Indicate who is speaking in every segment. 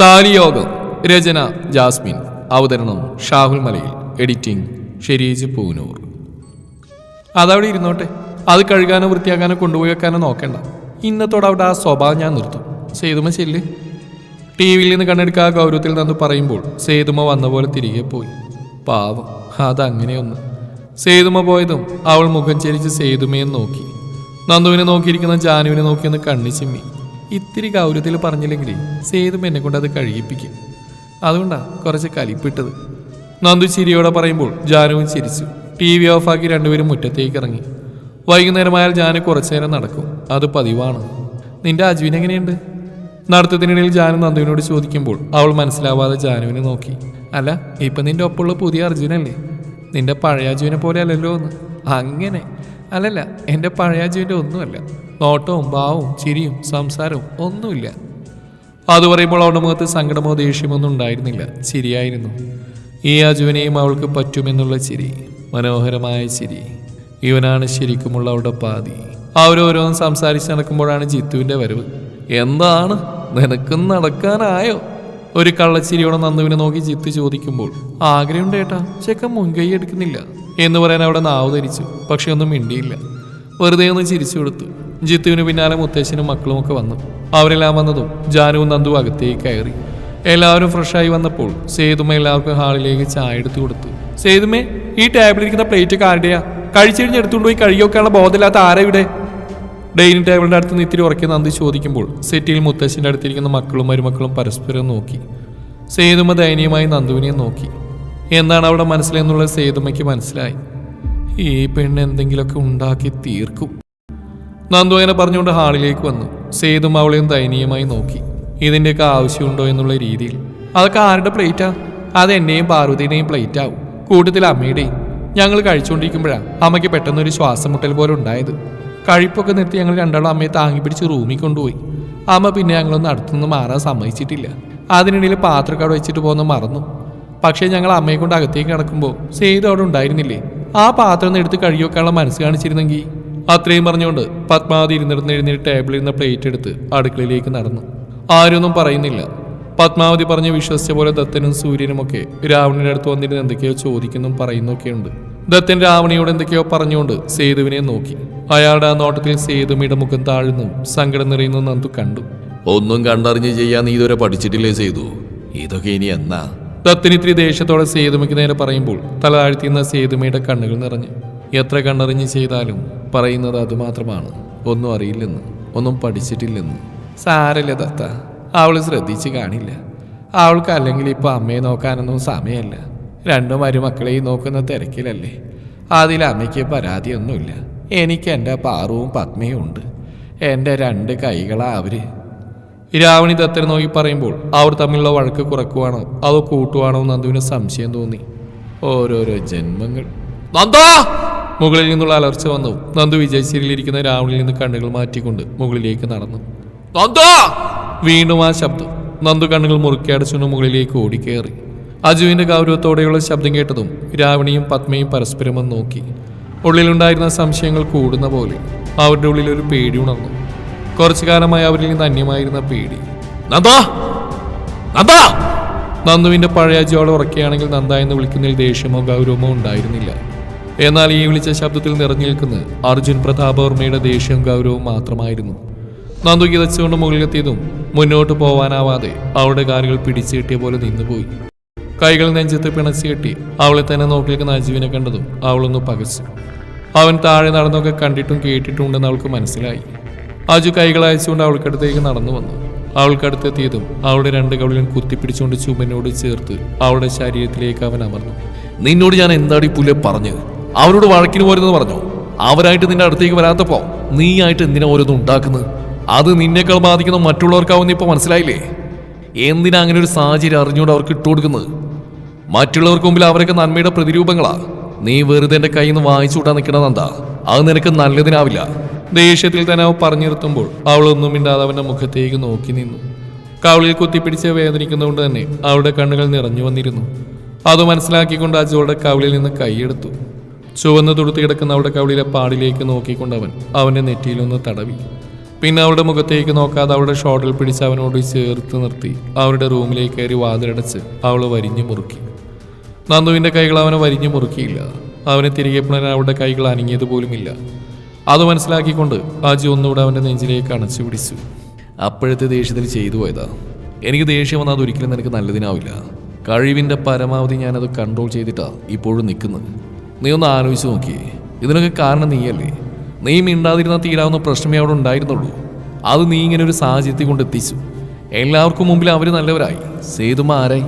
Speaker 1: താലിയോഗം. രചന Jasmine. അവതരണം Shahul Malayil. Editing Sherij Poonoor. അതവിടെ ഇരുന്നോട്ടെ. അത് കഴുകാനോ വൃത്തിയാക്കാനോ കൊണ്ടുപോയി വെക്കാനോ നോക്കണ്ട. ഇന്നത്തോടെ അവിടെ ആ സ്വഭാവം ഞാൻ നിർത്തും. സേതുമ ചെല്ല്. ടി വിയിൽ നിന്ന് കണ്ണെടുക്കാ ഗൗരവത്തിൽ നിന്ന് പറയുമ്പോൾ സേതുമ വന്ന പോലെ തിരികെ പോയി. പാവം അതങ്ങനെയൊന്ന്. സേതുമ പോയതും അവൾ മുഖം ചെരിച്ച് സേതുമയെ നോക്കി. നന്ദുവിനെ നോക്കിയിരിക്കുന്ന ജാനുവിനെ നോക്കിയൊന്ന് കണ്ണി ചിമ്മി. ഇത്തിരി ഗൗരവത്തിൽ പറഞ്ഞില്ലെങ്കിലേ സേതും എന്നെ കൊണ്ട് അത് കഴിയിപ്പിക്കും അതുകൊണ്ടാ കുറച്ച് കലിപ്പിട്ടത്. നന്ദു ചിരിയോടെ പറയുമ്പോൾ ജാനുവും ചിരിച്ചു. ടി വി ഓഫാക്കി രണ്ടുപേരും മുറ്റത്തേക്ക് ഇറങ്ങി. വൈകുന്നേരമായാൽ ജാനു കുറച്ചു നേരം നടക്കും. അത് പതിവാണ്. നിന്റെ അജുവിൻ എങ്ങനെയുണ്ട്? നടത്തത്തിനിടയിൽ ജാനു നന്ദുവിനോട് ചോദിക്കുമ്പോൾ അവൾ മനസ്സിലാവാതെ ജാനുവിനെ നോക്കി. അല്ല ഇപ്പം നിന്റെ ഒപ്പമുള്ള പുതിയ അർജുനല്ലേ? നിന്റെ പഴയ അജുവിനെ പോലെ അല്ലല്ലോ എന്ന് അങ്ങനെ. അല്ലല്ല എന്റെ പഴയ അജുവിന്റെ ഒന്നുമല്ല. നോട്ടവും ഭാവവും ചിരിയും സംസാരവും ഒന്നുമില്ല. അത് പറയുമ്പോൾ അവളുടെ മുഖത്ത് സങ്കടമോ ദേഷ്യമൊന്നും ഉണ്ടായിരുന്നില്ല. ചിരിയായിരുന്നു. ഈ അജുവിനെയും അവൾക്ക് പറ്റുമെന്നുള്ള ചിരി മനോഹരമായ ചിരി. ഇവനാണ് ശരിക്കുമുള്ള അവളുടെ പാതി. അവരോരോന്ന് സംസാരിച്ച് നടക്കുമ്പോഴാണ് ജിത്തുവിന്റെ വരവ്. എന്താണ്? നിനക്കും നടക്കാനായോ? ഒരു കള്ളച്ചിരിയോടെ നന്ദുവിനെ നോക്കി ജിത്ത് ചോദിക്കുമ്പോൾ ആഗ്രഹമുണ്ട് ഏട്ടാ ചെക്കൻ മുൻകൈ എടുക്കുന്നില്ല എന്ന് പറയാൻ അവിടെ നാവ് ധരിച്ചു. പക്ഷെ ഒന്നും മിണ്ടിയില്ല. വെറുതെ ഒന്ന് ചിരിച്ചു കൊടുത്തു. ജിത്തുവിന് പിന്നാലെ മുത്തശ്ശനും മക്കളുമൊക്കെ വന്നു. അവരെല്ലാം വന്നതും ജാനുവും നന്ദു അകത്തേക്ക് കയറി. എല്ലാവരും ഫ്രഷായി വന്നപ്പോൾ സേതുമ എല്ലാവർക്കും ഹാളിലേക്ക് ചായ എടുത്തു കൊടുത്തു. സേതുമേ ഈ ടേബിളിൽ ഇരിക്കുന്ന പ്ലേറ്റ് കാരുടെയാ ആരുടെയാ? കഴിച്ചു കഴിഞ്ഞ് എടുത്തുകൊണ്ട് പോയി കഴുകി വെക്കാനുള്ള ബോധമില്ലാത്ത ആരാ ഇവിടെ ഡൈനിങ് ടേബിളിന്റെ അടുത്ത് നിന്ന് ഇത്തിരി ഉറക്കി നന്ദി ചോദിക്കുമ്പോൾ സെറ്റിൽ മുത്തശ്ശിന്റെ അടുത്തിരിക്കുന്ന മക്കളും മരുമക്കളും പരസ്പരം നോക്കി. സേതുമ ദയനീയമായി നന്ദുവിനെ നോക്കി. എന്താണ് അവിടെ മനസ്സിലെന്നുള്ളത് സേതുമയ്ക്ക് മനസ്സിലായി. ഈ പെണ്ണ് എന്തെങ്കിലുമൊക്കെ ഉണ്ടാക്കി തീർക്കും. നന്ദു അങ്ങനെ പറഞ്ഞുകൊണ്ട് ഹാളിലേക്ക് വന്നു. സേതും അവളെയും ദയനീയമായി നോക്കി. ഇതിന്റെയൊക്കെ ആവശ്യമുണ്ടോ എന്നുള്ള രീതിയിൽ. അതൊക്കെ ആരുടെ പ്ലേറ്റാ? അത് എന്നെയും പാർവതിയുടെയും പ്ലേറ്റ് ആവും കൂട്ടത്തിൽ അമ്മയുടെയും. ഞങ്ങൾ കഴിച്ചുകൊണ്ടിരിക്കുമ്പോഴാണ് അമ്മയ്ക്ക് പെട്ടെന്നൊരു ശ്വാസം മുട്ടൽ പോലെ ഉണ്ടായത്. കഴിപ്പൊക്കെ നിർത്തി ഞങ്ങൾ രണ്ടാളും അമ്മയെ താങ്ങി പിടിച്ച് റൂമിൽ കൊണ്ടുപോയി. അമ്മ പിന്നെ ഞങ്ങളൊന്നും അടുത്തുനിന്ന് മാറാൻ സമ്മതിച്ചിട്ടില്ല. അതിനിടയിൽ പാത്രക്കാട് വെച്ചിട്ട് പോകുന്ന മറന്നു. പക്ഷേ ഞങ്ങൾ അമ്മയെ കൊണ്ട് അകത്തേക്ക് കിടക്കുമ്പോൾ സേതു അവിടെ ഉണ്ടായിരുന്നില്ലേ? ആ പാത്രം എടുത്ത് കഴുകി വെക്കാനുള്ള മനസ്സ് കാണിച്ചിരുന്നെങ്കിൽ അത്രയും പറഞ്ഞുകൊണ്ട് പത്മാവതി ഇരുന്നിരുന്ന് എഴുന്നേറ്റ് ടേബിളിൽ നിന്ന് പ്ലേറ്റ് എടുത്ത് അടുക്കളയിലേക്ക് നടന്നു. ആരൊന്നും പറയുന്നില്ല. പത്മാവതി പറഞ്ഞ് വിശ്വസിച്ച പോലെ ദത്തനും സൂര്യനുമൊക്കെ രാവണിന്റെ അടുത്ത് വന്നിരുന്ന് എന്തൊക്കെയോ ചോദിക്കുന്നു പറയുന്നൊക്കെയുണ്ട്. ദത്തൻ രാവണിയോട് എന്തൊക്കെയോ പറഞ്ഞുകൊണ്ട് സേതുവിനെ നോക്കി. അയാളുടെ ആ നോട്ടത്തിൽ സേതുമിയുടെ മുഖം താഴ്ന്നു സങ്കടം നിറയുന്നു നന്ദു കണ്ടു.
Speaker 2: ഒന്നും കണ്ടറിഞ്ഞ് ചെയ്യാൻ നീ ഇതുവരെ പഠിച്ചിട്ടില്ലേ സേതു? ഇതൊക്കെ ഇനി എന്നാ?
Speaker 1: ദത്തൻ ഇത്തിരി ദേഷ്യത്തോടെ സേതുമയ്ക്ക് നേരെ പറയുമ്പോൾ തല താഴ്ത്തിയുന്ന സേതുമയുടെ കണ്ണുകൾ നിറഞ്ഞു. എത്ര കണ്ണറിഞ്ഞ് ചെയ്താലും പറയുന്നത് അതുമാത്രമാണ്. ഒന്നും അറിയില്ലെന്ന് ഒന്നും പഠിച്ചിട്ടില്ലെന്ന്. സാരല്ല ദത്ത അവൾ ശ്രദ്ധിച്ച് കാണില്ല. അവൾക്ക് അല്ലെങ്കിൽ ഇപ്പൊ അമ്മയെ നോക്കാനൊന്നും സമയമല്ല രണ്ടു മരുമക്കളെയും നോക്കുന്ന തിരക്കിലല്ലേ. അതിൽ അമ്മയ്ക്ക് പരാതിയൊന്നുമില്ല. എനിക്ക് എന്റെ പാറുവും പത്മയും ഉണ്ട്. എന്റെ രണ്ട് കൈകളാ അവർ. രാവണി ദത്തനെ നോക്കി പറയുമ്പോൾ അവർ തമ്മിലുള്ള വഴക്ക് കുറക്കുവാണോ അതോ കൂട്ടുവാണോ നന്ദുവിന് സംശയം തോന്നി. ഓരോരോ ജന്മങ്ങൾ. നന്ദാ! മുകളിൽ നിന്നുള്ള അലർച്ച വന്നു. നന്ദു വിജയശ്രീയിലിരിക്കുന്ന രാവണിൽ നിന്ന് കണ്ണുകൾ മാറ്റിക്കൊണ്ട് മുകളിലേക്ക് നടന്നു. നന്ദാ! വീണ്ടും ആ ശബ്ദം. നന്ദു കണ്ണുകൾ മുറുക്കി അടച്ചുകൊണ്ട് മുകളിലേക്ക് ഓടിക്കേറി. അജുവിന്റെ ഗൗരവത്തോടെയുള്ള ശബ്ദം കേട്ടതും രാവണിയും പത്മയും പരസ്പരം ഒന്ന് നോക്കി. ഉള്ളിലുണ്ടായിരുന്ന സംശയങ്ങൾ കൂടുന്ന പോലെ അവരുടെ ഉള്ളിൽ ഒരു പേടി ഉണർന്നു. കുറച്ചു കാലമായി അവരിൽ നിന്ന് അന്യമായിരുന്ന പേടി. നന്ദാ! നന്ദാ! നന്ദുവിന്റെ പഴയ അജയോടെ ഉറക്കുകയാണെങ്കിൽ നന്ദ എന്ന് വിളിക്കുന്നതിൽ ദേഷ്യമോ ഗൗരവമോ ഉണ്ടായിരുന്നില്ല. എന്നാൽ ഈ വിളിച്ച ശബ്ദത്തിൽ നിറഞ്ഞു നിൽക്കുന്നത് അർജുൻ പ്രതാപവർമ്മയുടെ ദേഷ്യവും ഗൗരവവും മാത്രമായിരുന്നു. നന്ദു കിതച്ചുകൊണ്ട് മുകളിലെത്തിയതും മുന്നോട്ട് പോവാനാവാതെ അവളുടെ കാലുകൾ പിടിച്ചു കിട്ടിയ പോലെ നിന്നുപോയി. കൈകൾ നെഞ്ചത്ത് പിണച്ചു കെട്ടി അവളെ തന്നെ നോക്കി നിൽക്കുന്ന അജുവിനെ കണ്ടതും അവളൊന്ന് പകച്ചു. അവൻ താഴെ നടന്നൊക്കെ കണ്ടിട്ടും കേട്ടിട്ടുണ്ടെന്ന് അവൾക്ക് മനസ്സിലായി. അജു കൈകൾ അയച്ചുകൊണ്ട് അവൾക്കടുത്തേക്ക് നടന്നു വന്നു. അവൾക്കടുത്തെത്തിയതും അവളുടെ രണ്ട് കവിളിലും കുത്തിപ്പിടിച്ചുകൊണ്ട് ചുമനോട് ചേർത്ത് അവളുടെ ശരീരത്തിലേക്ക് അവൻ അമർന്നു.
Speaker 2: നിന്നോട് ഞാൻ എന്താടി പുല പറഞ്ഞ് അവരോട് വഴക്കിന് പോരുന്നത് പറഞ്ഞു. അവരായിട്ട് നിന്റെ അടുത്തേക്ക് വരാത്തപ്പോ നീ ആയിട്ട് എന്തിനാ ഓരോന്നും ഉണ്ടാക്കുന്നത്? അത് നിന്നേക്കാൾ ബാധിക്കുന്ന മറ്റുള്ളവർക്കാവുന്ന ഇപ്പൊ മനസ്സിലായില്ലേ? എന്തിനാ അങ്ങനെ ഒരു സാഹചര്യം അറിഞ്ഞുകൊണ്ട് അവർക്ക് ഇട്ടുകൊടുക്കുന്നത് മറ്റുള്ളവർക്ക് മുമ്പിൽ അവരൊക്കെ നന്മയുടെ പ്രതിരൂപങ്ങളാ. നീ വെറുതെ എന്റെ കയ്യിൽ നിന്ന് വായിച്ചു വിട്ടാൻ അത് നിനക്ക് നല്ലതിനാവില്ല.
Speaker 1: ദേഷ്യത്തിൽ തന്നെ അവൻ പറഞ്ഞു നിർത്തുമ്പോൾ അവളൊന്നും മിണ്ടാതെ അവന്റെ മുഖത്തേക്ക് നോക്കി നിന്നു. കവളിൽ കുത്തിപ്പിടിച്ച് വേദനിക്കുന്നതുകൊണ്ട് തന്നെ അവളുടെ കണ്ണുകൾ നിറഞ്ഞു വന്നിരുന്നു. അത് മനസ്സിലാക്കിക്കൊണ്ട് അജോളുടെ കവളിൽ നിന്ന് കൈയെടുത്തു. ചുവന്ന് തുടുത്ത് കിടക്കുന്ന അവളുടെ കവിളിലെ പാടിലേക്ക് നോക്കിക്കൊണ്ട് അവൻ അവന്റെ നെറ്റിയിലൊന്ന് തടവി. പിന്നെ അവളുടെ മുഖത്തേക്ക് നോക്കാതെ അവളുടെ ഷോട്ടിൽ പിടിച്ച് അവനോട് ചേർത്ത് നിർത്തി. അവരുടെ റൂമിലേക്ക് കയറി വാതിലടച്ച് അവൾ വരിഞ്ഞു മുറുക്കി. നന്ദുവിന്റെ കൈകൾ അവനെ വരിഞ്ഞു മുറുക്കിയില്ല. അവനെ തിരികെ പുണരാൻ അവളുടെ കൈകൾ അനങ്ങിയത് പോലുമില്ല. അത് മനസ്സിലാക്കിക്കൊണ്ട് ആജി ഒന്നുകൂടെ അവന്റെ നെഞ്ചിലേക്ക് അണച്ചു പിടിച്ചു.
Speaker 2: അപ്പോഴത്തെ ദേഷ്യത്തിൽ ചെയ്തു പോയതാ. എനിക്ക് ദേഷ്യം വന്നാൽ അതൊരിക്കലും നിനക്ക് നല്ലതിനാവില്ല. കഴിവിന്റെ പരമാവധി ഞാനത് കൺട്രോൾ ചെയ്തിട്ടാണ് ഇപ്പോഴും നിൽക്കുന്നത്. നീ ഒന്ന് ആലോചിച്ച് നോക്കി. ഇതിനൊക്കെ കാരണം നീയല്ലേ? നീ മിണ്ടാതിരുന്നാൽ തീരാവുന്ന പ്രശ്നമേ അവിടെ ഉണ്ടായിരുന്നുള്ളൂ. അത് നീ ഇങ്ങനെ ഒരു സാഹചര്യത്തിൽ കൊണ്ട് എത്തിച്ചു. എല്ലാവർക്കും മുമ്പിൽ അവർ നല്ലവരായി. സേതുമ ആരായി?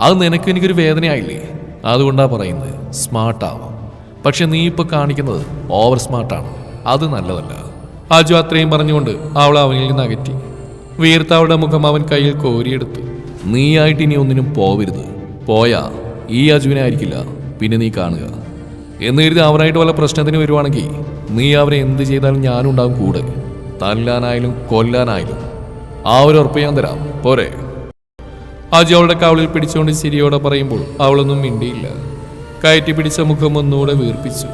Speaker 2: അത് നിനക്ക് എനിക്കൊരു വേദനയായില്ലേ? അതുകൊണ്ടാണ് പറയുന്നത്. സ്മാർട്ടാവാം പക്ഷെ നീ ഇപ്പോൾ കാണിക്കുന്നത് ഓവർ സ്മാർട്ടാണ് അത് നല്ലതല്ല.
Speaker 1: അജു അത്രയും പറഞ്ഞുകൊണ്ട് അവൾ അവനിൽ നിന്ന് അകറ്റി. വീർത്ത അവളുടെ മുഖം അവൻ കയ്യിൽ കോരിയെടുത്തു.
Speaker 2: നീയായിട്ട് ഇനി ഒന്നിനും പോവരുത്. പോയാ ഈ അജുവിനെ ആയിരിക്കില്ല. പിന്നെ നീ കാണുക. എന്ന് കരുതി അവനായിട്ട് വല്ല പ്രശ്നത്തിന് വരുവാണെങ്കിൽ നീ അവരെ എന്ത് ചെയ്താലും ഞാനും ഉണ്ടാവും കൂടെ. തല്ലാനായാലും കൊല്ലാനായാലും. ആ ഒരു ഉറപ്പ് ഞാൻ തരാം. പോരെ.
Speaker 1: അജി അവളുടെ കവളിൽ പിടിച്ചുകൊണ്ട് ചിരിയോടെ പറയുമ്പോൾ അവളൊന്നും മിണ്ടിയില്ല. കയറ്റി പിടിച്ച മുഖം ഒന്നുകൂടെ വീർപ്പിച്ചു.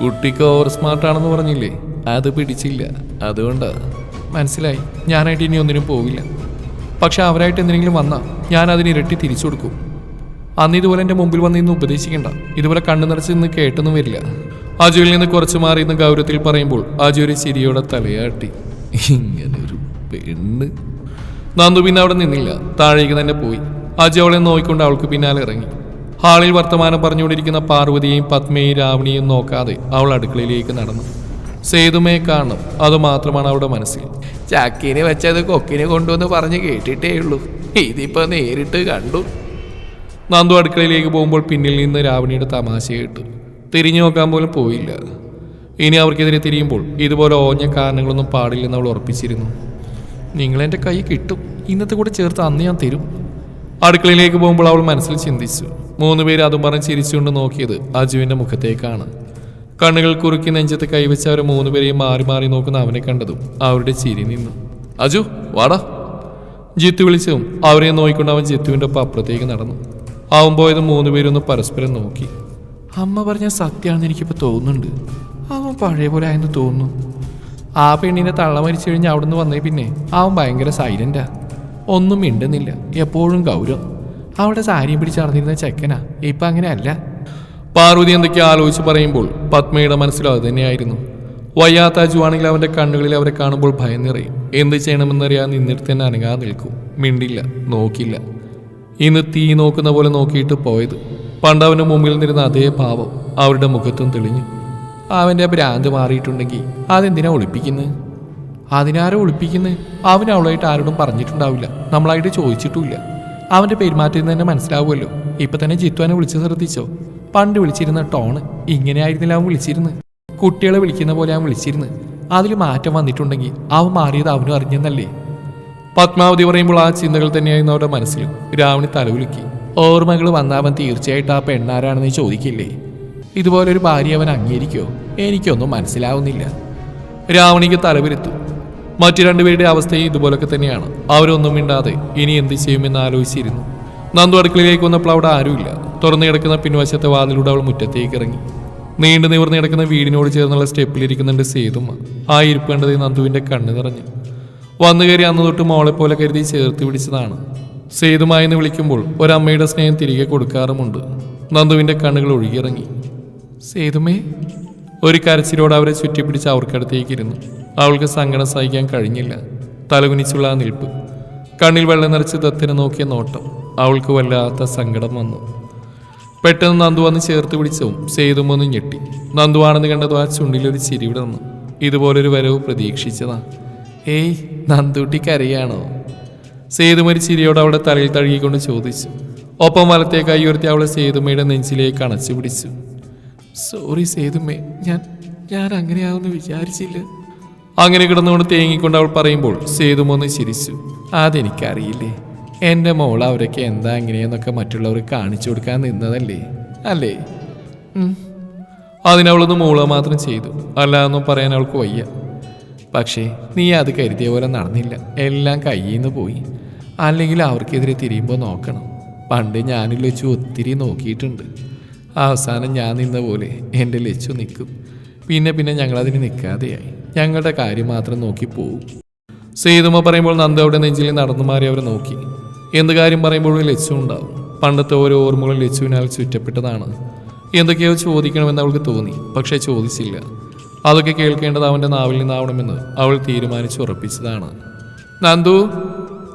Speaker 1: കുട്ടിക്ക് ഓവർ സ്മാർട്ടാണെന്ന് പറഞ്ഞില്ലേ? അത് പിടിച്ചില്ല. അതുകൊണ്ട്. മനസ്സിലായി. ഞാനായിട്ട് ഇനി ഒന്നിനും പോവില്ല. പക്ഷെ അവരായിട്ട് എന്തെങ്കിലും വന്നാൽ ഞാൻ അതിന് ഇരട്ടി തിരിച്ചു കൊടുക്കും. അന്ന് ഇതുപോലെ എന്റെ മുമ്പിൽ വന്ന് ഇന്ന് ഉപദേശിക്കണ്ട. ഇതുപോലെ കണ്ണു നിറച്ച് ഇന്ന് കേട്ടൊന്നും വരില്ല. അജുവിൽ നിന്ന് കുറച്ച് മാറി ഇന്ന് ഗൗരവത്തിൽ പറയുമ്പോൾ അജു ഒരു ചിരിയോടെ തലയാട്ടി.
Speaker 2: ഇങ്ങനെ ഒരു പെണ്ണ്.
Speaker 1: നന്ദു പിന്നെ അവിടെ നിന്നില്ല. താഴേക്ക് തന്നെ പോയി. അജു അവളെ നോക്കിക്കൊണ്ട് അവൾക്ക് പിന്നാലെ ഇറങ്ങി. ഹാളിൽ വർത്തമാനം പറഞ്ഞുകൊണ്ടിരിക്കുന്ന പാർവതിയെയും പത്മയെയും രാവണിയെയും നോക്കാതെ അവൾ അടുക്കളയിലേക്ക് നടന്നു. സേതുമയെ കാണും അത് മാത്രമാണ് അവളുടെ മനസ്സിൽ. ചാക്കിനെ വെച്ചത് കൊക്കിനെ കൊണ്ടുവന്ന് പറഞ്ഞ് കേട്ടിട്ടേ ഉള്ളൂ ഇതിപ്പോ നേരിട്ട് കണ്ടു. നന്ദു അടുക്കളയിലേക്ക് പോകുമ്പോൾ പിന്നിൽ നിന്ന് രാവണിയുടെ തമാശ കേട്ടു തിരിഞ്ഞു നോക്കാൻ പോലും പോയില്ല. ഇനി അവർക്കെതിരെ തിരിയുമ്പോൾ ഇതുപോലെ ഓഞ്ഞ കാരണങ്ങളൊന്നും പാടില്ലെന്ന് അവൾ ഉറപ്പിച്ചിരുന്നു. നിങ്ങളെന്റെ കൈ കിട്ടും. ഇന്നത്തെ കൂടെ ചേർത്ത് അന്ന് ഞാൻ തരും. അടുക്കളയിലേക്ക് പോകുമ്പോൾ അവൾ മനസ്സിൽ ചിന്തിച്ചു. മൂന്ന് പേര് അതും പറഞ്ഞ് ചിരിച്ചുകൊണ്ട് നോക്കിയത് അജുവിന്റെ മുഖത്തേക്കാണ്. കണ്ണുകൾ കുറുക്കി നെഞ്ചത്ത് കൈവച്ച് അവരെ മൂന്ന് പേരെയും മാറി മാറി നോക്കുന്ന അവനെ കണ്ടതും അവരുടെ ചിരി നിന്നു.
Speaker 2: അജു വാടാ.
Speaker 1: ജിത്തു വിളിച്ചതും അവരെ നോക്കിക്കൊണ്ട് അവൻ ജിത്തുവിന്റെ ഒപ്പം അപ്പുറത്തേക്ക് നടന്നു. അവൻ ഇത് മൂന്ന് പേരൊന്ന് പരസ്പരം നോക്കി. അമ്മ പറഞ്ഞ സത്യമാണെന്ന് എനിക്കിപ്പോൾ തോന്നുന്നുണ്ട്. അവൻ പഴയ പോലെ ആയെന്ന് തോന്നുന്നു. ആ പെണ്ണിനെ തള്ള മരിച്ചു കഴിഞ്ഞ് അവിടുന്ന് വന്നേ പിന്നെ അവൻ ഭയങ്കര സൈലന്റാ. ഒന്നും മിണ്ടുന്നില്ല. എപ്പോഴും ഗൗരവം. അവിടെ സാരിയും പിടിച്ച് നടന്നിരുന്ന ചെക്കനാ. ഇപ്പം അങ്ങനെ അല്ല. പാർവതി എന്തൊക്കെ ആലോചിച്ച് പറയുമ്പോൾ പത്മയുടെ മനസ്സിലും അത് തന്നെയായിരുന്നു. വയ്യാത്ത അജുവാണെങ്കിൽ അവന്റെ കണ്ണുകളിൽ അവരെ കാണുമ്പോൾ ഭയം നിറയും. എന്ത് ചെയ്യണമെന്നറിയാൻ നിന്നിടത്ത് തന്നെ അനങ്ങാതെ നിൽക്കും. മിണ്ടില്ല നോക്കില്ല. ഇന്ന് തീ നോക്കുന്ന പോലെ നോക്കിയിട്ട് പോയത്. പണ്ട് അവന് മുമ്പിൽ നിന്നിരുന്ന അതേ ഭാവം അവരുടെ മുഖത്തും തെളിഞ്ഞു. അവന്റെ ഭ്രാന്ത് മാറിയിട്ടുണ്ടെങ്കിൽ അതെന്തിനാ ഒളിപ്പിക്കുന്നത് അതിനാരോ ഒളിപ്പിക്കുന്നത് അവൻ അവളായിട്ട് ആരോടും പറഞ്ഞിട്ടുണ്ടാവില്ല. നമ്മളായിട്ട് ചോദിച്ചിട്ടുമില്ല. അവന്റെ നിന്ന് തന്നെ മനസ്സിലാവുമല്ലോ. ഇപ്പൊ തന്നെ ജിത്വാനെ വിളിച്ച് ശ്രദ്ധിച്ചോ പണ്ട് വിളിച്ചിരുന്ന ടോണ് ഇങ്ങനെ ആയിരുന്നില്ല അവൻ വിളിച്ചിരുന്നത് കുട്ടികളെ വിളിക്കുന്ന പോലെ അവൻ വിളിച്ചിരുന്നത് അതിൽ മാറ്റം വന്നിട്ടുണ്ടെങ്കിൽ അവൻ മാറിയത് അവനും അറിഞ്ഞെന്നല്ലേ? പത്മാവതി പറയുമ്പോൾ ആ ചിന്തകൾ തന്നെയായിരുന്നു അവരുടെ മനസ്സിലും രാവണി തലവുലുക്കി ഓർമ്മകൾ വന്നാവൻ തീർച്ചയായിട്ടും ആ പെണ്ണാരാണെന്ന് ചോദിക്കില്ലേ? ഇതുപോലൊരു ഭാര്യ അവൻ അംഗീകരിക്കോ? എനിക്കൊന്നും മനസ്സിലാവുന്നില്ല. രാവണിക്ക് തലവിരുത്തു മറ്റു രണ്ടുപേരുടെ അവസ്ഥയും ഇതുപോലൊക്കെ തന്നെയാണ്. അവരൊന്നും മിണ്ടാതെ ഇനി എന്ത് ചെയ്യുമെന്ന് ആലോചിച്ചിരുന്നു. നന്ദു അടുക്കളയിലേക്ക് വന്നപ്പോൾ അവിടെ ആരുമില്ല. തുറന്നു കിടക്കുന്ന പിൻവശത്തെ വാതിലൂടെ അവൾ മുറ്റത്തേക്ക് ഇറങ്ങി. നീണ്ടു നിവർന്നു കിടക്കുന്ന വീടിനോട് ചേർന്നുള്ള സ്റ്റെപ്പിലിരിക്കുന്നുണ്ട് സേതുമ്മ. ആ ഇരിപ്പേണ്ടത് നന്ദുവിന്റെ കണ്ണ് നിറഞ്ഞു. വന്നു കയറി അന്ന് തൊട്ട് മോളെ പോലെ കരുതി ചേർത്ത് പിടിച്ചതാണ്. സേതുമായി എന്ന് വിളിക്കുമ്പോൾ ഒരമ്മയുടെ സ്നേഹം തിരികെ കൊടുക്കാറുമുണ്ട്. നന്ദുവിന്റെ കണ്ണുകൾ ഒഴുകിയിറങ്ങി. സേതുമേ ഒരു കരച്ചിലോട് അവരെ ചുറ്റിപ്പിടിച്ച് അവർക്കടുത്തേക്ക് ഇരുന്നു. അവൾക്ക് സങ്കടം സഹിക്കാൻ കഴിഞ്ഞില്ല. തലകുനിച്ചുള്ള ആ നിൽപ്പ്. കണ്ണിൽ വെള്ളം നിറച്ച് ദത്തിനെ നോക്കിയ നോട്ടം. അവൾക്ക് വല്ലാത്ത സങ്കടം വന്നു. പെട്ടെന്ന് നന്ദു വന്ന് ചേർത്ത് പിടിച്ചവും സേതും ഒന്ന് ഞെട്ടി. നന്ദുവാണെന്ന് കണ്ടതും ആ ചുണ്ടിലൊരു ചിരി വിടർന്നു ഇതുപോലൊരു വരവ് പ്രതീക്ഷിച്ചതാ ഏയ് നന്ദൂട്ടി സേതുമൊരു ചിരിയോട് അവളുടെ തലയിൽ തഴുകിക്കൊണ്ട് ചോദിച്ചു. ഒപ്പം വലത്തെ കൈ ഉയർത്തി അവളെ സേതുമ്മയുടെ നെഞ്ചിലേക്ക് അണച്ചു പിടിച്ചു. സോറി സേതുമ്മേ ഞാൻ ഞാൻ അങ്ങനെയാവുമെന്ന് വിചാരിച്ചില്ല. അങ്ങനെ കിടന്നുകൊണ്ട് തേങ്ങിക്കൊണ്ട് അവൾ പറയുമ്പോൾ സേതുമൊന്ന് ചിരിച്ചു. അതെനിക്കറിയില്ലേ എന്റെ മോൾ അവരൊക്കെ എന്താ എങ്ങനെയെന്നൊക്കെ മറ്റുള്ളവർ കാണിച്ചു കൊടുക്കാൻ നിന്നതല്ലേ അല്ലേ. അതിനവളൊന്ന് മൂള മാത്രം ചെയ്തു. അല്ലാതൊന്നും പറയാൻ അവൾക്ക് വയ്യ. പക്ഷേ നീ അത് കരുതിയ പോലെ നടന്നില്ല. എല്ലാം കയ്യിന്ന് പോയി. അല്ലെങ്കിൽ അവർക്കെതിരെ തിരിയുമ്പോൾ നോക്കണം. പണ്ട് ഞാനിൽ വെച്ച് ഒത്തിരി നോക്കിയിട്ടുണ്ട്. അവസാനം ഞാൻ നിന്ന പോലെ എന്റെ ലച്ചു നിൽക്കും. പിന്നെ പിന്നെ ഞങ്ങളതിന് നിൽക്കാതെയായി. ഞങ്ങളുടെ കാര്യം മാത്രം നോക്കി പോകും സേതുമ പറയുമ്പോൾ നന്ദ അവിടെ നെഞ്ചിൽ നടന്നു മാറി അവരെ നോക്കി. എന്ത് കാര്യം പറയുമ്പോഴും ലച്ചു ഉണ്ടാവും. പണ്ടത്തെ ഓരോ ഓർമ്മകളും ലച്ചുവിനാൽ ചുറ്റപ്പെട്ടതാണ്. എന്തൊക്കെയോ ചോദിക്കണമെന്ന് അവൾക്ക് തോന്നി. പക്ഷേ ചോദിച്ചില്ല. അതൊക്കെ കേൾക്കേണ്ടത് അവന്റെ നാവിൽ നിന്നാവണമെന്ന് അവൾ തീരുമാനിച്ച് ഉറപ്പിച്ചതാണ്. നന്ദു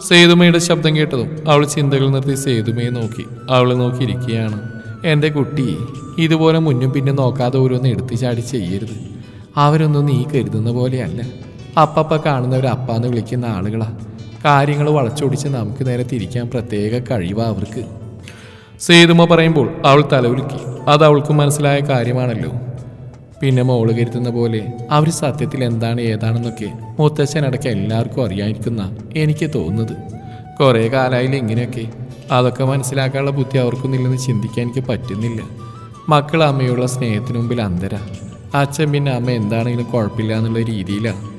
Speaker 1: സേതുമയുടെ ശബ്ദം കേട്ടതും അവൾ ചിന്തകൾ നിർത്തി സേതുമയെ നോക്കി. അവളെ നോക്കിയിരിക്കുകയാണ്. എന്റെ കുട്ടി ഇതുപോലെ മുന്നും പിന്നും നോക്കാതെ ഓരോന്ന് എടുത്തു ചാടി ചെയ്യരുത്. അവരൊന്നും നീ കരുതുന്ന പോലെയല്ല. അപ്പപ്പ കാണുന്നവർ അപ്പാന്ന് വിളിക്കുന്ന ആളുകളാ. കാര്യങ്ങൾ വളച്ചൊടിച്ച് നമുക്ക് നേരെ തിരിക്കാൻ പ്രത്യേക കഴിവാ അവർക്ക്. സേതുമ പറയുമ്പോൾ അവൾ തലവുലുക്കി അത് അവൾക്ക് മനസ്സിലായ കാര്യമാണല്ലോ. പിന്നെ മോൾ കരുതുന്ന പോലെ അവർ സത്യത്തിൽ എന്താണ് ഏതാണെന്നൊക്കെ മുത്തച്ഛനടക്കം എല്ലാവർക്കും അറിയാതിരിക്കുന്ന എനിക്ക് തോന്നുന്നത്. കുറേ കാലമായില്ല ഇങ്ങനെയൊക്കെ. അതൊക്കെ മനസ്സിലാക്കാനുള്ള ബുദ്ധി അവർക്കൊന്നില്ലെന്ന് ചിന്തിക്കാൻ എനിക്ക് പറ്റുന്നില്ല. മക്കൾ അമ്മയുള്ള സ്നേഹത്തിന് മുമ്പിൽ അന്തര അച്ഛൻ പിന്നെ അമ്മ എന്താണെങ്കിലും കുഴപ്പമില്ല എന്നുള്ള രീതിയിലാണ്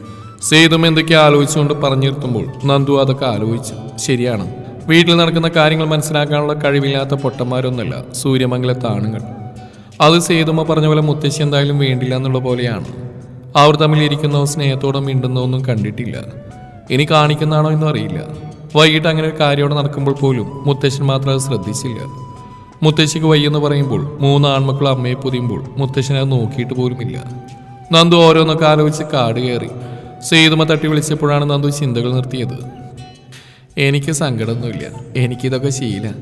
Speaker 1: സേതും എന്തൊക്കെ ആലോചിച്ചുകൊണ്ട് പറഞ്ഞു നിർത്തുമ്പോൾ നന്ദു അതൊക്കെ ആലോചിച്ചു. ശരിയാണ്. വീട്ടിൽ നടക്കുന്ന കാര്യങ്ങൾ മനസ്സിലാക്കാനുള്ള കഴിവില്ലാത്ത പൊട്ടന്മാരൊന്നുമല്ല സൂര്യമംഗലത്തെ ആണുങ്ങൾ. അത് സേതുമ്മ പറഞ്ഞ പോലെ മുത്തശ്ശി എന്തായാലും വേണ്ടില്ല എന്നുള്ള പോലെയാണ്. അവർ തമ്മിൽ ഇരിക്കുന്നോ സ്നേഹത്തോടെ മിണ്ടുന്നോ ഒന്നും കണ്ടിട്ടില്ല. ഇനി കാണിക്കുന്നതാണോ എന്നും അറിയില്ല. വൈകിട്ട് അങ്ങനെ ഒരു കാര്യമോടെ നടക്കുമ്പോൾ പോലും മുത്തശ്ശൻ മാത്രം അത് ശ്രദ്ധിച്ചില്ല. മുത്തശ്ശിക്ക് വയ്യെന്ന് പറയുമ്പോൾ മൂന്ന് ആൺമക്കൾ അമ്മയെ പൊതിയുമ്പോൾ മുത്തശ്ശനെ അത് നോക്കിയിട്ട് പോലുമില്ല. നന്ദു ഓരോന്നൊക്കെ ആലോചിച്ച് കാട് കയറി. സേതുമ തട്ടി വിളിച്ചപ്പോഴാണ് നന്ദു ചിന്തകൾ നിർത്തിയത്. എനിക്ക് സങ്കടമൊന്നുമില്ല. എനിക്കിതൊക്കെ ശീല.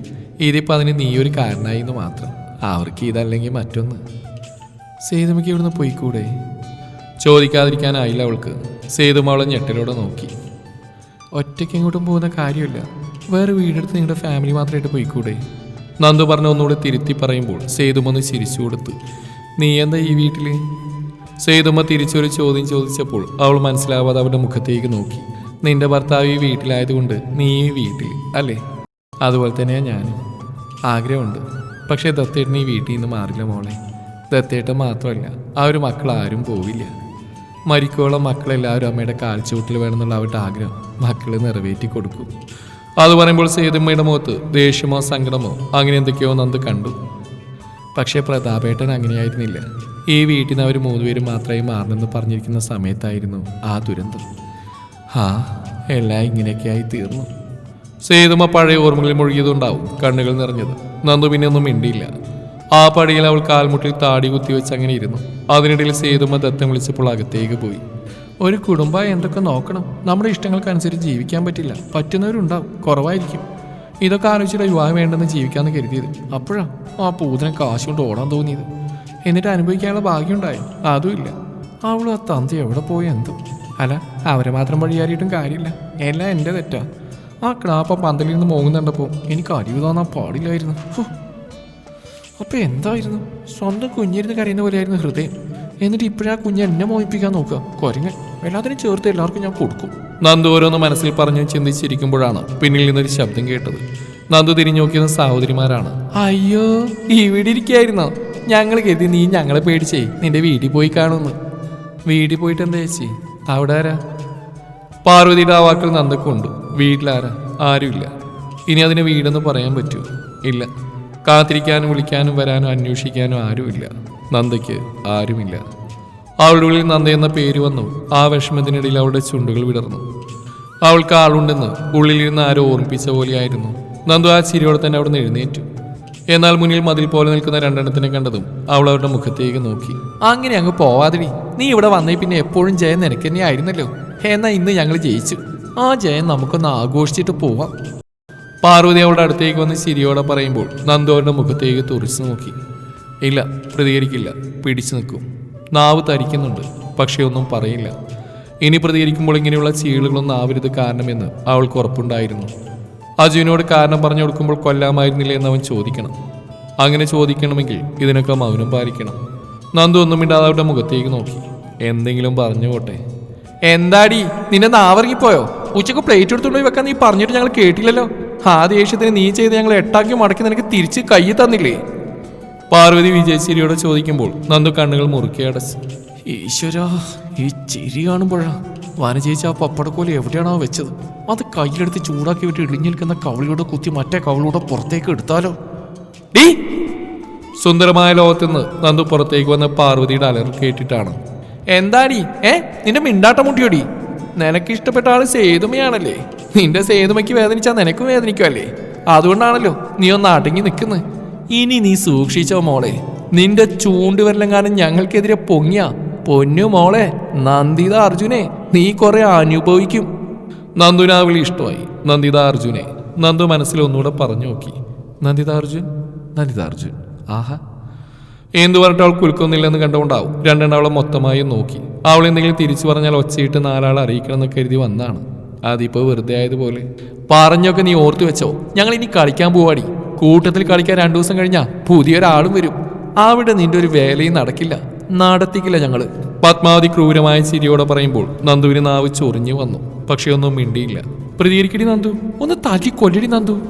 Speaker 1: ഇതിപ്പോൾ അതിന് നീയൊരു കാരണമായി എന്ന് മാത്രം. അവർക്ക് ഇതല്ലെങ്കിൽ മറ്റൊന്ന്. സേതുമയ്ക്ക് ഇവിടുന്ന് പോയിക്കൂടെ? ചോദിക്കാതിരിക്കാനായില്ല അവൾക്ക്. സേതുമ അവളെ ഞെട്ടലോടെ നോക്കി. ഒറ്റയ്ക്ക് എങ്ങോട്ടും പോകുന്ന കാര്യമില്ല. വേറെ വീടെടുത്ത് നിങ്ങളുടെ ഫാമിലി മാത്രമായിട്ട് പോയിക്കൂടെ? നന്ദു പറഞ്ഞ ഒന്നുകൂടെ തിരുത്തി പറയുമ്പോൾ സേതുമൊന്ന് ചിരിച്ചു കൊടുത്തു. നീ എന്താ ഈ വീട്ടിൽ സേതുമ്മ തിരിച്ചൊരു ചോദ്യം ചോദിച്ചപ്പോൾ അവൾ മനസ്സിലാവാതെ അവരുടെ മുഖത്തേക്ക് നോക്കി. നിന്റെ ഭർത്താവ് ഈ വീട്ടിലായതുകൊണ്ട് നീ ഈ വീട്ടിൽ അല്ലേ? അതുപോലെ തന്നെയാണ് ഞാനും. ആഗ്രഹമുണ്ട്. പക്ഷേ ദത്തേട്ടൻ ഈ വീട്ടിൽ നിന്ന് മാറില്ല മോളെ. ദത്തേട്ടൻ മാത്രമല്ല ആ ഒരു മക്കൾ ആരും പോവില്ല. മരിക്കോളം മക്കളെല്ലാവരും അമ്മയുടെ കാൽച്ചുവട്ടിൽ വേണമെന്നുള്ള അവരുടെ ആഗ്രഹം മക്കളെ നിറവേറ്റി കൊടുക്കും. അത് പറയുമ്പോൾ സേതുമ്മയുടെ മുഖത്ത് ദേഷ്യമോ സങ്കടമോ അങ്ങനെ എന്തൊക്കെയോ നന്ദ് കണ്ടു. പക്ഷേ പ്രതാപേട്ടൻ അങ്ങനെയായിരുന്നില്ല. ഈ വീട്ടിൽ നിന്ന് അവർ മൂന്നുപേരും മാത്രമായി മാറണമെന്ന് പറഞ്ഞിരിക്കുന്ന സമയത്തായിരുന്നു ആ ദുരന്തം. ആ എല്ലാം ഇങ്ങനെയൊക്കെയായി തീർന്നു. സേതുമ പഴയ ഓർമ്മകളിൽ മുഴുകിയതുണ്ടാവും കണ്ണുകൾ നിറഞ്ഞത്. നന്ദു പിന്നെ ഒന്നും മിണ്ടിയില്ല. ആ പടിയിൽ അവൾ കാൽമുട്ടിൽ താടി കുത്തിവെച്ച് അങ്ങനെ ഇരുന്നു. അതിനിടയിൽ സേതുമ ദത്തം വിളിച്ചപ്പോൾ അകത്തേക്ക് പോയി. ഒരു കുടുംബം എന്തൊക്കെ നോക്കണം? നമ്മുടെ ഇഷ്ടങ്ങൾക്കനുസരിച്ച് ജീവിക്കാൻ പറ്റില്ല. പറ്റുന്നവരുണ്ടാവും. കുറവായിരിക്കും. ഇതൊക്കെ ആലോചിച്ചിട്ട് വിവാഹം വേണ്ടെന്ന് ജീവിക്കാന്ന് കരുതിയത്. അപ്പോഴാ? ആ പൂതിനെ കാശ് കൊണ്ട് ഓടാൻ തോന്നിയത്. എന്നിട്ട് അനുഭവിക്കാനുള്ള ഭാഗ്യമുണ്ടായി? അതുമില്ല അവളും ആ തന്തി എവിടെ പോയി എന്തോ? അല്ല അവരെ മാത്രം വഴിയാറിയിട്ടും കാര്യമില്ല. എല്ലാം എന്റെ തെറ്റാ. ആ ക്ലാപ്പ പന്തലിൽ നിന്ന് മോങ്ങുന്നുണ്ടപ്പോൾ എനിക്ക് അരിവ് തോന്നാൻ പാടില്ലായിരുന്നു. ഹോ. അപ്പൊ എന്തായിരുന്നു? സ്വന്തം കുഞ്ഞിരുന്ന് കരയുന്ന പോലെയായിരുന്നു ഹൃദയം. എന്നിട്ട് ഇപ്പോഴാ കുഞ്ഞ് എന്നെ മോഹിപ്പിക്കാൻ നോക്കുക. കൊരങ്ങൻ. എല്ലാത്തിനും ചേർത്ത് എല്ലാവർക്കും ഞാൻ കൊടുക്കും. നന്ദു ഓരോന്ന് മനസ്സിൽ പറഞ്ഞ് ചിന്തിച്ചിരിക്കുമ്പോഴാണ് പിന്നിൽ നിന്നൊരു ശബ്ദം കേട്ടത്. നന്ദു തിരിഞ്ഞു നോക്കിയത് സഹോദരിമാരാണ്. അയ്യോ ഇവിടെ ഇരിക്കായിരുന്നോ? ഞങ്ങൾ കരുതി നീ ഞങ്ങളെ പേടിച്ചേ. നിന്റെ വീട്ടിൽ പോയി കാണുന്നു വീട്ടിൽ പോയിട്ട് എന്താ ചേച്ചി? അവിടെ ആരാ? പാർവതിയുടെ ആ വാക്കുകൾ നന്ദക്കുണ്ട്. വീട്ടിലാരാ? ആരുമില്ല. ഇനി അതിന് വീടെന്ന് പറയാൻ പറ്റുമോ ഇല്ല. കാത്തിരിക്കാനും വിളിക്കാനും വരാനും അന്വേഷിക്കാനും ആരുമില്ല. നന്ദയ്ക്ക് ആരുമില്ല. അവളുടെ ഉള്ളിൽ നന്ദ എന്ന പേര് വന്നു. ആ വിഷമത്തിനിടയിൽ അവളുടെ ചുണ്ടുകൾ വിടർന്നു. അവൾക്ക് ആളുണ്ടെന്ന് ഉള്ളിലിരുന്ന് ആരോ ഓർമ്മിപ്പിച്ച പോലെയായിരുന്നു. നന്ദു ആ ചിരിയോടെ തന്നെ അവിടെ നിന്ന് എഴുന്നേറ്റു. എന്നാൽ മുന്നിൽ മതിൽ പോലെ നിൽക്കുന്ന രണ്ടെണ്ണത്തിനെ കണ്ടതും അവൾ അവരുടെ മുഖത്തേക്ക് നോക്കി. അങ്ങനെ അങ്ങ് പോവാതിരി നീ ഇവിടെ വന്നേ പിന്നെ എപ്പോഴും ജയം നിനക്ക് തന്നെ ആയിരുന്നല്ലോ. എന്നാ ഇന്ന് ഞങ്ങൾ ജയിച്ചു. ആ ജയം നമുക്കൊന്ന് ആഘോഷിച്ചിട്ട് പോവാം. പാർവതി അവളുടെ അടുത്തേക്ക് വന്ന് ശരിയോടെ പറയുമ്പോൾ നന്ദു അവരുടെ മുഖത്തേക്ക് തുറച്ചു നോക്കി. ഇല്ല പ്രതികരിക്കില്ല. പിടിച്ചു നിൽക്കും. നാവ് തരിക്കുന്നുണ്ട് പക്ഷേ ഒന്നും പറയില്ല. ഇനി പ്രതികരിക്കുമ്പോൾ ഇങ്ങനെയുള്ള ചീളുകളൊന്നും ആവരുത് കാരണമെന്ന് അവൾക്ക് ഉറപ്പുണ്ടായിരുന്നു. അജുവിനോട് കാരണം പറഞ്ഞു കൊടുക്കുമ്പോൾ കൊല്ലാമായിരുന്നില്ല എന്ന് അവൻ ചോദിക്കണം. അങ്ങനെ ചോദിക്കണമെങ്കിൽ ഇതിനൊക്കെ മൗനം പാലിക്കണം. നന്ദു ഒന്നും മിണ്ടാതെ അവരുടെ മുഖത്തേക്ക് നോക്കി. എന്തെങ്കിലും പറഞ്ഞു പോട്ടെ. എന്താടി? നിന്നെ നാവറങ്ങിപ്പോയോ? ഉച്ചയ്ക്ക് പ്ലേറ്റ് എടുത്തുകൊണ്ട് വെക്കാൻ നീ പറഞ്ഞിട്ട് ഞങ്ങൾ കേട്ടില്ലല്ലോ. ആ ദേഷ്യത്തിന് നീ ചെയ്ത് ഞങ്ങൾ എട്ടാക്കി മടക്കി നിനക്ക് തിരിച്ച് കൈ തന്നില്ലേ? പാർവതി വിജയശ്ശേരിയോട് ചോദിക്കുമ്പോൾ നന്ദു കണ്ണുകൾ മുറുക്കി അടച്ച്. ഈശ്വരാ ഈ ചിരി കാണുമ്പോഴാ വനചേച്ചി ആ പപ്പടക്കോല എവിടെയാണോ വെച്ചത്? അത് കയ്യിലെടുത്ത് ചൂടാക്കി വിട്ട് ഇടിഞ്ഞു നിൽക്കുന്ന കവളിയുടെ കുത്തി മറ്റേ കവളിയുടെ പുറത്തേക്ക് എടുത്താലോ? ഡീ! സുന്ദരമായ ലോകത്തുനിന്ന് നന്ദു പുറത്തേക്ക് വന്ന പാർവതിയുടെ അലർ കേട്ടിട്ടാണ്. എന്താടി ഏ? നിന്റെ മിണ്ടാട്ടം മുട്ടിയോടി നിനക്ക് ഇഷ്ടപ്പെട്ട ആൾ സേതുമയാണല്ലേ? നിന്റെ സേതുമയ്ക്ക് വേദനിച്ചാൽ നിനക്കും വേദനിക്കുമല്ലേ അതുകൊണ്ടാണല്ലോ നീ ഒന്ന് അടങ്ങി നിൽക്കുന്നത് ഇനി നീ സൂക്ഷിച്ചോ മോളെ. നിന്റെ ചൂണ്ടുവരലെങ്ങാനും ഞങ്ങൾക്കെതിരെ പൊങ്ങിയ. പൊന്നു മോളെ നന്ദിത അർജുനെ നീ കുറെ അനുഭവിക്കും. നന്ദുനാവിളി വിളി ഇഷ്ടമായി. നന്ദിത അർജുനെ. നന്ദു മനസ്സിൽ ഒന്നുകൂടെ പറഞ്ഞു നോക്കി. നന്ദിത അർജുൻ നന്ദിത അർജുൻ. ആഹാ. എന്തു പറഞ്ഞിട്ട് അവൾ കുലുക്കൊന്നില്ലെന്ന് കണ്ടുകൊണ്ടാവും. രണ്ടെണ്ണം അവളെ മൊത്തമായി നോക്കി. അവൾ എന്തെങ്കിലും തിരിച്ചു പറഞ്ഞാൽ ഒച്ചയിട്ട് നാലാളെ അറിയിക്കണം എന്ന് കരുതി വന്നാണ്. അതിപ്പോ വെറുതെ ആയതുപോലെ. പറഞ്ഞൊക്കെ നീ ഓർത്തു വെച്ചോ? ഞങ്ങൾ ഇനി കളിക്കാൻ പോവാടി. കൂട്ടത്തിൽ കളിക്കാൻ രണ്ടു ദിവസം കഴിഞ്ഞാ പുതിയൊരാളും വരും. അവിടെ നിന്റെ ഒരു വേലയും നടക്കില്ല. നടത്തിക്കില്ല ഞങ്ങൾ. പത്മാവതി ക്രൂരമായ ചിരിയോടെ പറയുമ്പോൾ നന്ദുവിന് നാവ് ചൊറിഞ്ഞു വന്നു. പക്ഷേ ഒന്നും മിണ്ടിയില്ല. പ്രതികരിക്കടി നന്ദു. ഒന്ന് താക്കി കൊല്ലടി നന്ദു.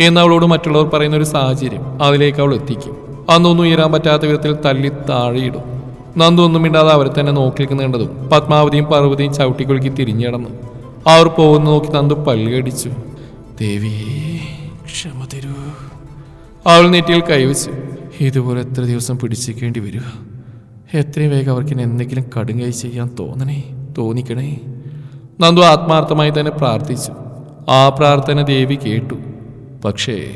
Speaker 1: എന്നവളോട് മറ്റുള്ളവർ പറയുന്ന ഒരു സാഹചര്യം അതിലേക്ക് അവൾ എത്തിക്കും. അന്നൊന്നും ഉയരാൻ പറ്റാത്ത വിധത്തിൽ തല്ലി താഴെയിടും. നന്ദു ഒന്നും മിണ്ടാതെ അവരെ തന്നെ നോക്കി നിൽക്കുന്നുണ്ടതും പത്മാവതിയും പാർവതിയും ചവിട്ടിക്കൊളുക്കി തിരിഞ്ഞിടന്നു അവർ പോകുന്ന നോക്കി നന്ദു പല്ലുകടിച്ചു ദേവി ക്ഷമ തരൂ. അവൾ നെറ്റിയിൽ കൈവച്ചു. ഇതുപോലെ എത്ര ദിവസം പിടിച്ചേക്കേണ്ടി വരും? എത്രയും വേഗം അവർക്ക് എന്തെങ്കിലും കടുങ്കൈ ചെയ്യാൻ തോന്നണേ തോന്നിക്കണേ. നന്ദു ആത്മാർത്ഥമായി തന്നെ പ്രാർത്ഥിച്ചു. ആ പ്രാർത്ഥന ദേവി കേട്ടു. പക്ഷേ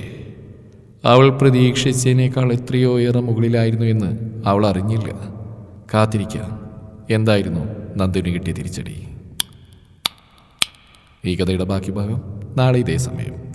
Speaker 1: അവൾ പ്രതീക്ഷിച്ചതിനേക്കാൾ എത്രയോ ഏറെ മുകളിലായിരുന്നു എന്ന് അവൾ അറിഞ്ഞില്ല. കാത്തിരിക്കാം. എന്തായിരുന്നു നന്ദിന് കിട്ടിയ തിരിച്ചടി? ഈ കഥയുടെ ബാക്കി ഭാഗം നാളെ ഇതേ സമയം.